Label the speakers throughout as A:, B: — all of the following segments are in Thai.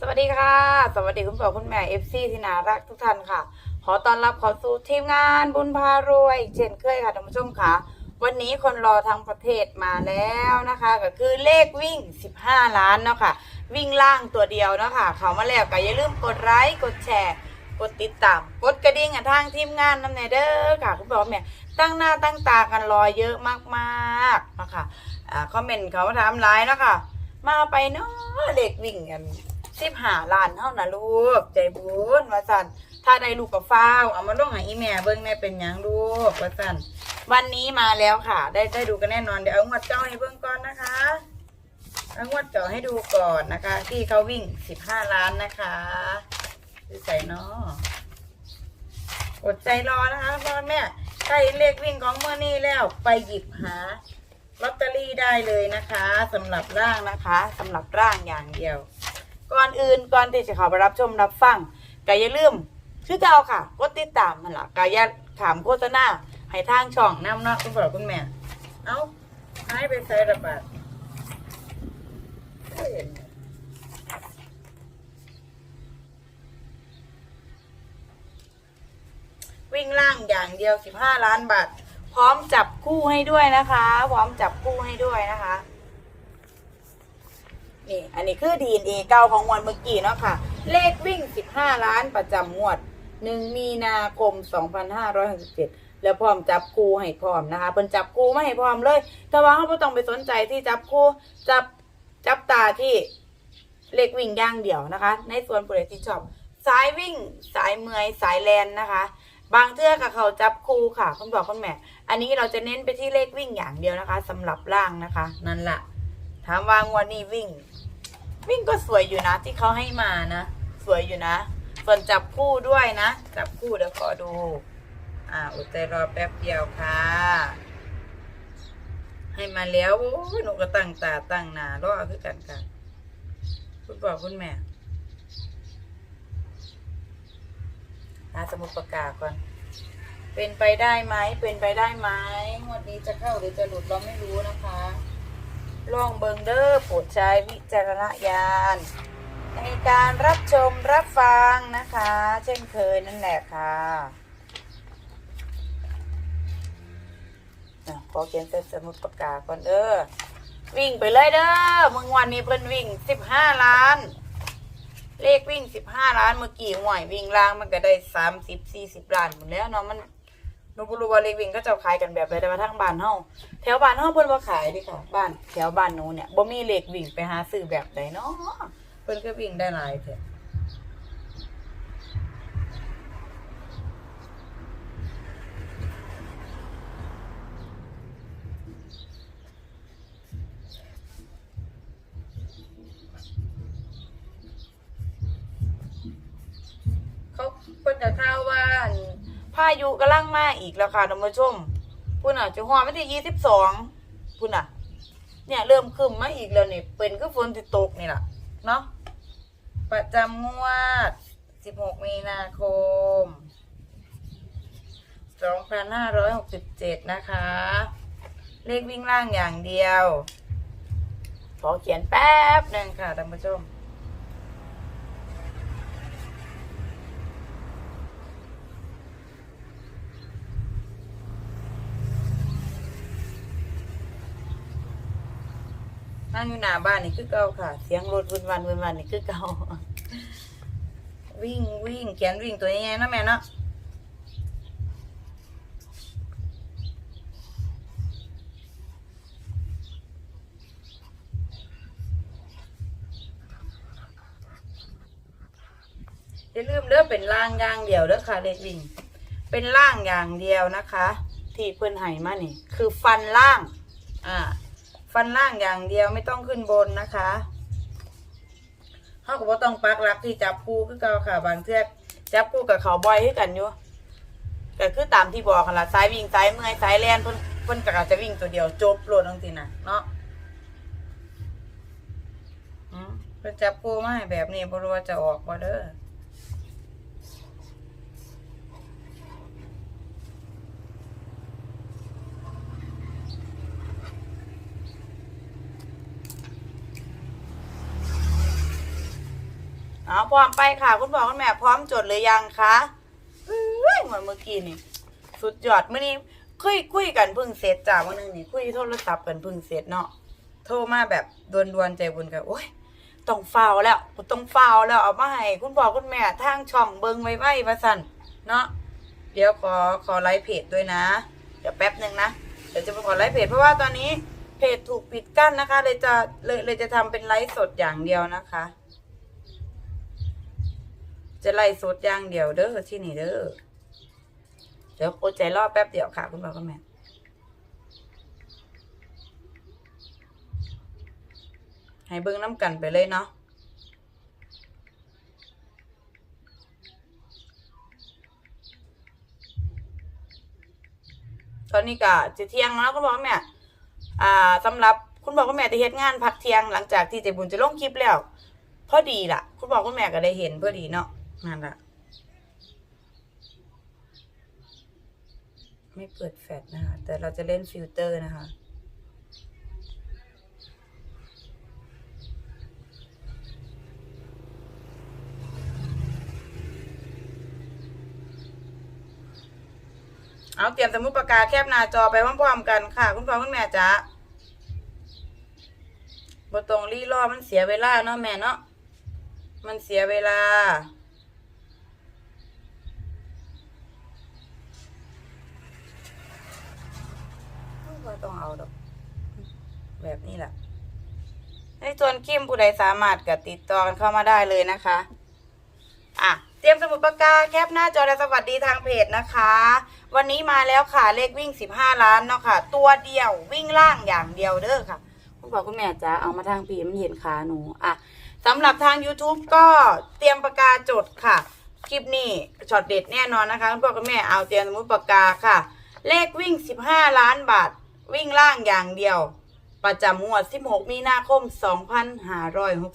A: สวัสดีค่ะ สวัสดีคุณพ่อคุณแม่เอฟซีที่น่ารักทุกท่านค่ะ ขอต้อนรับเขอสู่ทีมงานบุญพารวยเช่นเคยค่ะท่านผู้ชมค่ะ วันนี้คนรอทั้งประเทศมาแล้วนะคะ ก็คือเลขวิ่ง 15 ล้านเนาะค่ะ วิ่งล่างตัวเดียวเนาะค่ะ เขามาแล้วก็อย่าลืมกดไลค์กดแชร์ กดติดตาม กดกระดิ่งอะทางทีมงานน้ำเนเด้อค่ะ คุณพ่อคุณแม่ตั้งหน้าตั้งตากันรอเยอะมากๆนะคะอ่าคอมเมนต์เขามาถามไลน์เนาะค่ะ มาไปเนาะเด็กวิ่งกัน สิบหาล้านเท่านะลูก ใจบุญว่าสันถ้าได้ลูกกับฟ้าวเอามาลงให้อีแม่เบิ้งแม่เป็นหยังลูกว่าสันวันนี้มาแล้วค่ะ ได้ได้ดูกันแน่นอนเดี๋ยวเอางวดเจ้าให้เบิ้งก่อนนะคะเอางวดเจ้าให้ดูก่อนนะคะ ที่เขาวิ่งสิบห้าล้านนะคะดูใส่เนาะอดใจรอนะคะพ่อแม่ใกล้เลขวิ่งของเมื่อนี้แล้วไปหยิบหาลอตเตอรี่ได้เลยนะคะสำหรับร่างนะคะสำหรับร่างอย่างเดียว ก่อนอื่นก่อนที่จะเข้าไปรับชมรับฟังก็อย่าลืมคือเก่าค่ะกดติดตามมันละก็อย่าถามโฆษณาให้ทางช่องน้ำเนาะคุณพ่อคุณแม่ เอ้าหายไปใส่ระบาดวิ่งล่างอย่างเดียว 15 ล้านบาท พร้อมจับคู่ให้ด้วยนะคะ พร้อมจับคู่ให้ด้วยนะคะ นี่ อันนี้คือ DNA เก่าของงวันเมื่อกี้เนาะค่ะ เลขวิ่ง 15 ล้านประจำงวด 1 มีนาคม 2567แล้วพร้อมจับคู่ให้พร้อมนะคะเพิ่นจับคู่มาให้พร้อมเลย แต่ว่าเขาไม่ต้องไปสนใจที่จับคู่จับจับตาที่เลขวิ่งอย่างเดียวนะคะ ในส่วนผู้ใดที่ชอบสายวิ่งสายเมยสายแลนนะคะ บางเทื่อกับเขาจับคู่ค่ะคุณบอกคุณแม่ อันนี้เราจะเน้นไปที่เลขวิ่งอย่างเดียวนะคะสำหรับล่างนะคะ นั่นแหละ ถามว่างวันนี้วิ่ง วิ่งก็สวยอยู่นะ ที่เขาให้มานะ สวยอยู่นะ ส่วนจับคู่ด้วยนะ จับคู่เดี๋ยวขอดู อ่าอดใจรอแป๊บเดียวค่ะ ให้มาแล้วโอ้หนูก็ตั้งตาตั้งนารอคือกันค่ะคุณพ่อคุณแม่หาสมุดประกาศก่อน เป็นไปได้ไหม เป็นไปได้ไหมงวดนี้จะเข้าหรือจะหลุดเราไม่รู้นะคะ ลองเบิงเดอร์โปรดใช้วิจารณญาณในการรับชมรับฟังนะคะ เช่นเคยนั่นแหละค่ะอะขอเขียนเส้นสมุดปากกาก่อนเด้อวิ่งไปเลยเด้อมึงวันนี้เพิ่นวิ่งสิบห้าล้าน เลขวิ่งสิบห้าล้านเมื่อกี้หวยวิ่งล่างมันก็ได้สามสิบสี่สิบล้านหมดแล้วเนาะมัน หนูบ่รู้ว่าเลขวิ่งก็จะขายกันแบบใดแต่ว่าทางบ้านเฮาแถวบ้านเฮาเพิ่นบ่ขายเดิค่ะ บ้านแถวบ้านหนูเนี่ยบ่มีเลขวิ่งไปหาซื้อแบบใดเนาะเพิ่นก็วิ่งได้หลายแท้เขาเพิ่นจะข่าวว่าอั่น พายุกำลังมาอีกแล้วค่ะท่านผู้ชมพุ่นน่ะจะฮอดวันที่22พุ่นน่ะ เนี่ยเริ่มครึมมาอีกแล้วนี่เป็นก็ฝนติตกนี่แหละเนาะประจำงวด16มีนาคม2567นะคะ เลขวิ่งล่างอย่างเดียว ขอเขียนแป๊บหนึ่งค่ะท่านผู้ชม นั่งอยู่หน้าบ้านนี่คือเก่าค่ะ เสียงรถวุ่นวันวุ่นวันนี่คือเก่าวิ่งวิ่งเขียนวิ่งตัวยังไงนะแม่เนาะอย่าลืมเด้อเป็นล่างอย่างเดียวเด้อค่ะเลขวิ่ง เป็นล่างอย่างเดียวนะคะ ที่เพื่อนให้มานี่ คือฟันล่าง อ่า ฟันล่างอย่างเดียวไม่ต้องขึ้นบนนะคะเขาก็บ่ต้องปักหลักที่จับคู่คือเก่าค่ะ บางเทื่อจับคู่กับเขาบ่อยคือกันอยู่ก็คือตามที่บอกกันละสายวิ่งสายเมื่อยสายแลนเพิ่นเพิ่นก็อาจจะวิ่งตัวเดียวจบโลดจังซี่น่ะเนาะอืมเพิ่นจับคู่มาให้แบบนี้บ่รู้ว่าจะออกบ่เด้อ เอาพร้อมไปค่ะ คุณพ่อคุณแม่พร้อมจดหรือยังคะเอ้ยเหมือนเมื่อกี้นี่สุดยอดเมื่อนี้คุยคุยกันเพิ่งเสร็จจ้าวันนึงนี่คุยโทรศัพท์กันเพิ่งเสร็จเนาะโทรมาแบบดวนๆใจบุญกันโอ้ยต้องฟาวแล้วกูต้องฟาวแล้วเอามาให้คุณพ่อคุณแม่ทางช่องเบิงไว้ไว้มาสั่นเนาะเดี๋ยวขอขอไลฟ์เพจด้วยนะ เดี๋ยวแป๊บหนึ่งนะเดี๋ยวจะไปขอไลฟ์เพจเพราะว่าตอนนี้เพจถูกปิดกั้นนะคะ เลยจะเลยเลยจะทำเป็นไลฟ์สดอย่างเดียวนะคะ จะไลฟ์สดอย่างเดียวเด้อที่นี่เด้อเดี๋ยวอดใจรอแป๊บเดียวค่ะ คุณพ่อคุณแม่ให้เบิ้งน้ำกันไปเลยเนาะตอนนี้ก็จะเที่ยงแล้วคุณพ่อคุณแม่อ่าสำหรับคุณพ่อคุณแม่จะเฮ็ดงานพักเที่ยงหลังจากที่เจบุญจะลงคลิปแล้ว พอดีล่ะ คุณพ่อคุณแม่ก็ได้เห็นพอดีเนาะ นั่นละไม่เปิดแฟลชนะคะ แต่เราจะเล่นฟิลเตอร์นะคะเอาเตรียมสมุดปากกาแคบหน้าจอไปพร้อมๆกันค่ะ คุณพ่อคุณแม่จ๋าบตรงรีรอมันเสียเวลาเนาะแม่เนาะมันเสียเวลา ก็ต้องเอาดอก แบบนี้แหละในส่วนคิมผู้ใดสามารถกับติดต่อกันเข้ามาได้เลยนะคะ อะ เตรียมสมุดปากกาแคปหน้าจอและสวัสดีทางเพจนะคะ วันนี้มาแล้วค่ะเลขวิ่ง15ล้านเนาะค่ะ ตัวเดียววิ่งล่างอย่างเดียวเด้อค่ะ คุณพ่อคุณแม่จ๋าเอามาทางพีมันเห็นขาหนู อะสำหรับทาง YouTube ก็เตรียมปากกาจดค่ะ คลิปนี้ช็อตเด็ดแน่นอนนะคะคุณพ่อคุณแม่เอาเตรียมสมุดปากกาค่ะ เลขวิ่ง 15 ล้านบาท วิ่งล่างอย่างเดียว ประจำงวด 16 มีนาคม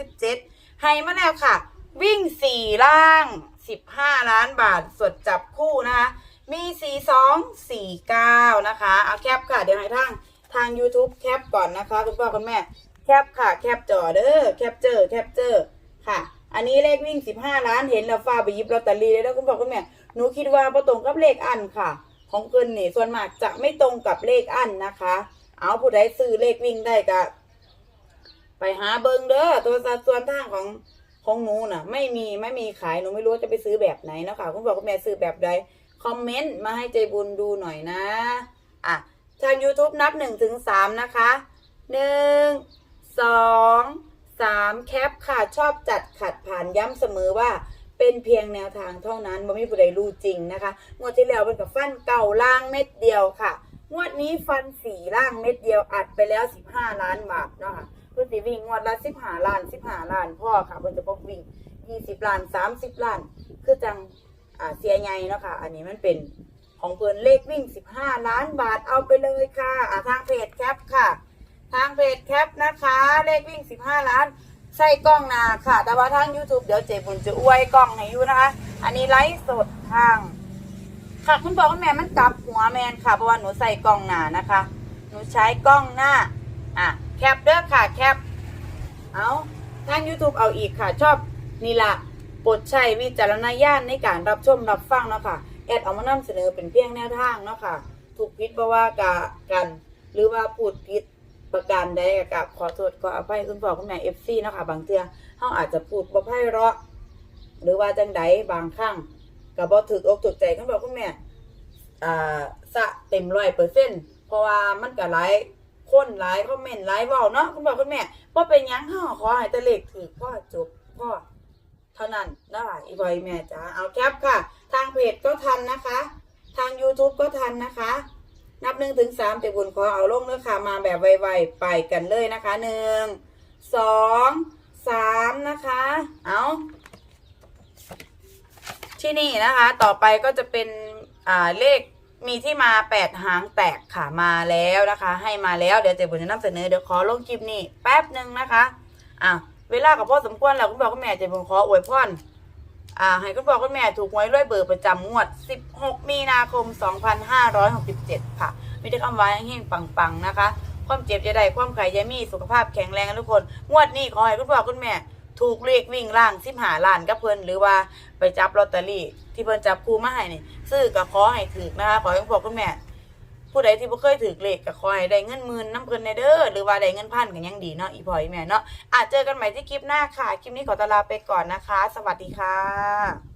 A: 2567 ให้มาแล้วค่ะ วิ่ง 4 ล่าง 15 ล้านบาทสดจับคู่นะคะ มี 42 49 นะคะ เอาแคปค่ะ เดี๋ยวให้ทางทาง YouTube แคปก่อนนะคะ คุณพ่อคุณแม่ แคปค่ะ แคปจอเด้อแคปเจอร์แคปเจอร์ค่ะอันนี้เลขวิ่ง 15 ล้านเห็นแล้วฟ้าไปยิบลอตเตอรี่เลยแล้วคุณพ่อคุณแม่หนูคิดว่าพอตรงกับเลขอันค่ะ ของเพิ่นนี่ส่วนมากจะไม่ตรงกับเลขอันนะคะ เอาผู้ใดซื้อเลขวิ่งได้ก็ไปหาเบิงเด้อตัวสัดส่วนทางของของหนูน่ะ ไม่มีไม่มีขายหนูไม่รู้จะไปซื้อแบบไหนเนาะคะ คุณบอกคุณแม่ซื้อแบบใดคอมเมนต์มาให้ใจบุญดูหน่อยนะอะทาง YouTube นับหนึ่งถึงสามนะคะหนึ่งสองสามแคปค่ะ ชอบจัดขัดผ่านย้ำเสมอว่า เป็นเพียงแนวทางเท่านั้นบ่มีผู้ใดรู้จริงนะคะ งวดที่แล้วเป็นกับฟันเก่าล่างเม็ดเดียวค่ะ งวดนี้ฟันสีล่างเม็ดเดียวอัดไปแล้ว 15 ล้านบาทเนาะค่ะเพื่อสิวิ่งงวดละ15ล้าน 15 ล้านพ่อค่ะเพิ่นจะบอกวิ่ง 20 ล้าน 30 ล้าน คือจังอ่าเสียใหญ่เนาะค่ะ อันนี้มันเป็นของเพิ่นเลขวิ่ง 15 ล้านบาทเอาไปเลยค่ะอ่าทางเพจแคปค่ะ ทางเพจแคปนะคะ เลขวิ่ง 15 ล้าน ใส่กล้องหนาค่ะ แต่ว่าทาง YouTube เดี๋ยวเจ๊บุญจะอวยกล้องให้อยู่นะคะ อันนี้ไลฟ์สดทาง ค่ะคุณพ่อคุณแม่มันกลับหัวแมนค่ะเพราะว่าหนูใส่กล้องหน้านะคะ หนูใช้กล้องหน้า อะแคปเด้อค่ะแคป เอาทาง YouTube เอาอีกค่ะ ชอบนี่ละโปรดใช้วิจารณญาณในการรับชมรับฟังเนาะค่ะ แอดเอามานำเสนอเป็นเพียงแนวทางเนาะค่ะ ถูกผิดบ่ว่ากะกัน หรือว่าพูดผิด ประการใดก็กับขอโทษขออภัยคุณพ่อคุณแม่ FC เนาะค่ะบางเทื่อเฮาอาจจะพูดบ่ไพเราะ หรือว่าจังใดบางครั้งก็บ่ถูกอกถูกใจคุณพ่อคุณแม่อ่าสะเต็มร้อยเปอร์เซ็นต์เพราะว่ามันก็หลายคนหลายคอมเมนต์หลายเว้าเนาะคุณพ่อคุณแม่บ่เป็นหยังเฮาขอให้ตะเลขถูกพ่อจบพ่อเท่านั้นนะคะอีบอยแม่จ๋าเอาแคปค่ะ ทางเพจก็ทันนะคะ ทาง YouTube ก็ทันนะคะ นับหนึ่งถึงสามแต่บุญขอเอาลงเนื้อค่ะมาแบบไวๆไปกันเลยนะคะหนึ่งสองสามนะคะ เอาที่นี่นะคะ ต่อไปก็จะเป็นอ่าเลขมีที่มาแปดหางแตกค่ะมาแล้วนะคะ ให้มาแล้วเดี๋ยวเจ๊บุญจะนำเสนอเดี๋ยวขอลงคลิปนี้แป๊บหนึ่งนะคะอะเวลากับพ่อสมควรแล้วคุณพ่อคุณแม่เจ๊บุญขออวยพร อ่าให้คุณพ่อคุณแม่ถูกหวยรวยเบอร์ประจำงวด 16 มีนาคม 2567 ค่ะ มีแต่คำว่าแห้งๆปังๆ นะคะ ความเจ็บจะได้ความไข่ยามีสุขภาพแข็งแรงทุกคน งวดนี้ขอให้คุณพ่อคุณแม่ถูกเลขวิ่งล่างสิบหาล้านกับเพิ่นหรือว่าไปจับลอตเตอรี่ ที่เพิ่นจับคู่มาให้นี่ซื้อก็ขอให้ถือนะคะ ขอให้คุณพ่อคุณแม่ ผู้ใดที่บ่เคยถือเลขก็ขอให้ได้เงินหมื่นน้ำเพิ่นในเด้อหรือว่าได้เงินพันก็ยังดีเนาะอีพ่ออีแม่เนาะอาจเจอกันใหม่ที่คลิปหน้าค่ะ คลิปนี้ขอตวลาไปก่อนนะคะ สวัสดีค่ะ